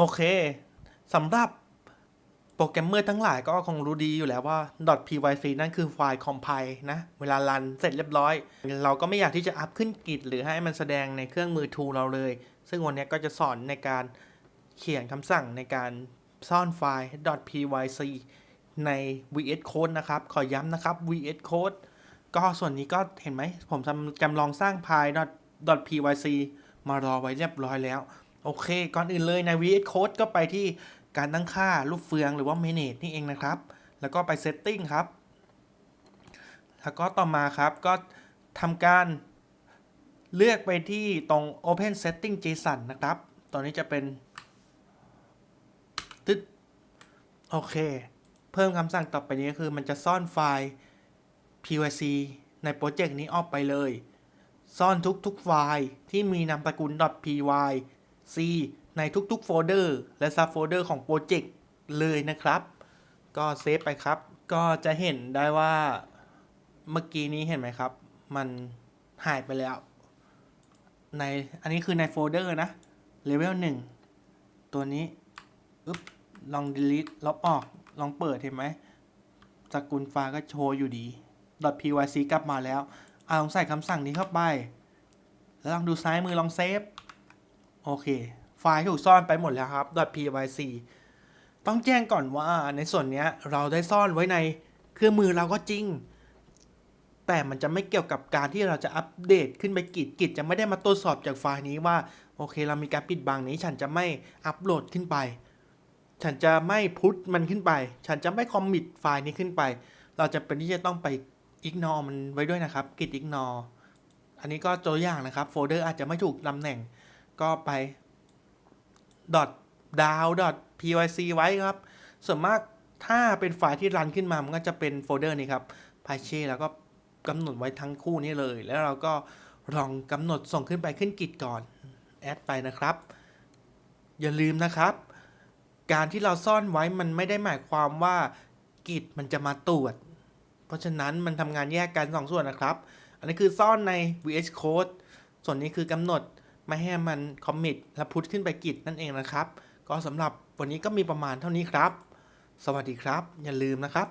โอเคสำหรับโปรแกรมเมอร์ทั้งหลายก็คงรู้ดีอยู่แล้วว่า .pyc นั่นคือไฟล์ compile นะ เวลารันเสร็จเรียบร้อย เราก็ไม่อยากที่จะอัพขึ้นกิจหรือให้มันแสดงในเครื่องมือ tool เราเลย ซึ่งวันนี้ก็จะสอนในการเขียนคำสั่งในการซ่อนไฟล์ .pyc ใน VS Code นะครับ ขอย้ำนะครับ VS Code ก็ส่วนนี้ก็เห็นไหม ผมจำจำลองสร้างไฟล์ .pyc มารอไว้เรียบร้อยแล้ว โอเค ก่อนอื่นเลยใน VS Code ก็ไปที่การตั้งค่ารูปเฟืองหรือว่า manage นี่เองนะครับ แล้วก็ไป setting ครับ แล้วก็ต่อมาครับก็ทำการเลือกไปที่ตรง open setting json นะครับ ตอนนี้จะเป็นตึ๊ดโอเค เพิ่มคำสั่งต่อไปนี้ก็คือมันจะซ่อนไฟล์ pyc ในโปรเจกต์นี้ออกไปเลย ซ่อนทุกๆไฟล์ที่มีนามสกุล .py C ในทุกๆโฟลเดอร์และซับโฟลเดอร์ของโปรเจกต์เลยนะครับ ก็เซฟไปครับ ก็จะเห็นได้ว่าเมื่อกี้นี้เห็นไหมครับ มันหายไปแล้ว ในอันนี้คือในโฟลเดอร์นะเลเวล1ตัวนี้อึ๊บลอง delete ลบออก ลองเปิดเห็นไหมสกุลไฟล์ก็โชว์อยู่ดี .pyc กลับมาแล้ว เอาลองใส่คำสั่งนี้เข้าไป แล้วลองดูซ้ายมือลองเซฟ โอเค ไฟล์ถูกซ่อนไปหมดแล้วครับ .pyc ต้องแจ้งก่อนว่าในส่วนนี้เราได้ซ่อนไว้ในเครื่องมือเราก็จริง แต่มันจะไม่เกี่ยวกับการที่เราจะอัปเดตขึ้นไปกิจกิจจะไม่ได้มาตรวจสอบจากไฟล์นี้ว่า โอเค เรามีการปิดบังนี้ ฉันจะไม่อัปโหลดขึ้นไป ฉันจะไม่พุทมันขึ้นไป ฉันจะไม่คอมมิตไฟล์นี้ขึ้นไป เราจะเป็นที่จะต้องไป ignore มันไว้ด้วยนะครับ กิจ ignore อันนี้ก็ตัวอย่างนะครับ โฟลเดอร์อาจจะไม่ถูกตำแหน่ง ก็ไป dot down dot pyc ไว้ครับ ส่วนมากถ้าเป็นไฟล์ที่รันขึ้นมา มันก็จะเป็นโฟลเดอร์นี้ครับ pyche แล้วก็กำหนดไว้ทั้งคู่นี้เลย แล้วเราก็ลองกำหนดส่งขึ้นไปขึ้นกิจก่อน แอดไปนะครับ อย่าลืมนะครับ การที่เราซ่อนไว้มันไม่ได้หมายความว่ากิจมันจะมาตรวจ เพราะฉะนั้นมันทำงานแยกกันสองส่วนนะครับ อันนี้คือซ่อนใน VS Code ส่วนนี้คือกำหนด ไม่ให้มันคอมมิตและพุทขึ้นไปกิจนั่นเองนะครับ ก็สำหรับวันนี้ก็มีประมาณเท่านี้ครับ สวัสดีครับ อย่าลืมนะครับ